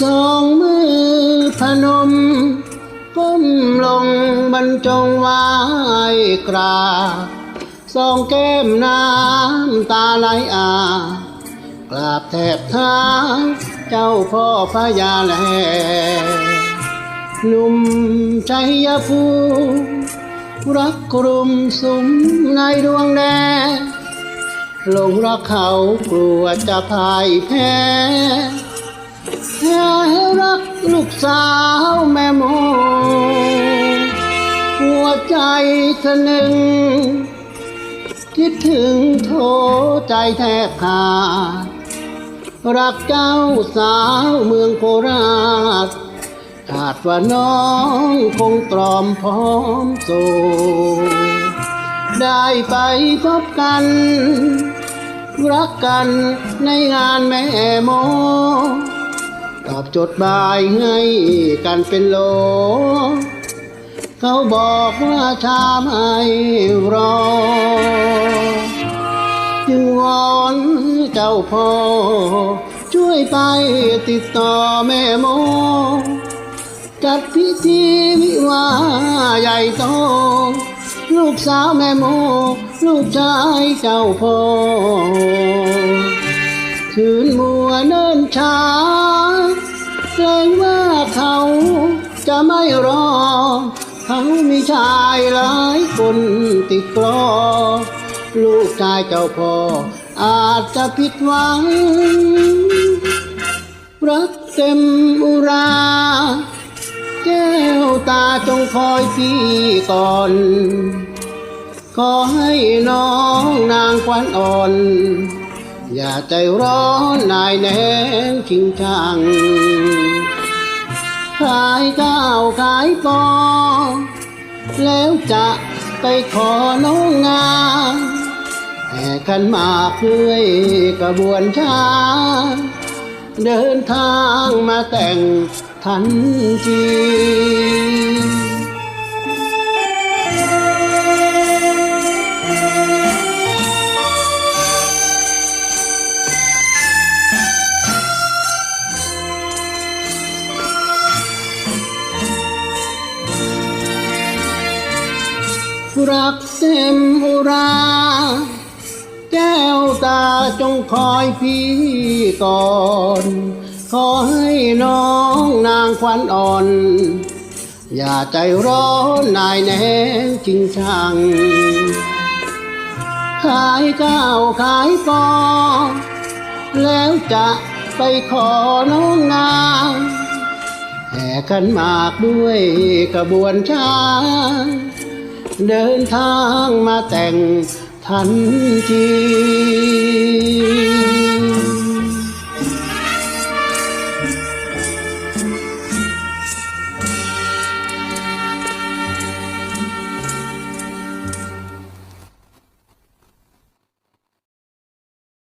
สองมือพนม ก้มลงบรรจงไหวกราบสองแก้มน้ำตาไหลอากราบแทบเท้าเจ้าพ่อพญาแลหนุ่มชัยภูรักกลุ่มสุมในดวงแดงลงรักเขากลัวจะพ่ายแพ้ แค่รักลูกสาวแม่โม หัวใจเธอหนึ่งคิดถึงโทใจแทบขาด รักเจ้าสาวเมืองโคราชขาดว่าน้องคงตรอมพร้อมโซได้ไปพบกัน รักกันในงานแม่โม ตอบจดหมายให้กันเป็นโล เขาบอกว่าชาไม่รอ จึงวอนเจ้าพ่อ ช่วยไปติดต่อแม่โม จัดพิธีวิวาใหญ่โตลูกสาวแม่โม ลูกชายเจ้าพ่อคืนมัวเนิ่นช้า จะไม่รอเขามีชายหลายคนติดกรอ ลูกชายเจ้าพ่ออาจจะผิดหวัง รักเต็มอุรา แก้วตาจงคอยพี่ก่อน ขอให้น้องนางควันอ่อน อย่าใจร้อนนายแนงชิงชัง ขายข้าวขายปอ แล้วจะไปขอน้องงามแห่กันมาเพื่อกระบวนช้า เดินทางมาแต่งทันที รักเต็มอุรา แก้วตาจงคอยพี่ก่อน ขอให้น้องนางควันอ่อน อย่าใจร้อนนายแนงจริงชัง ขายข้าวขายปอแล้วจะไปขอน้องนางแห่ขันหมากด้วยกระบวนช้าง เดินทางมาแต่งทันที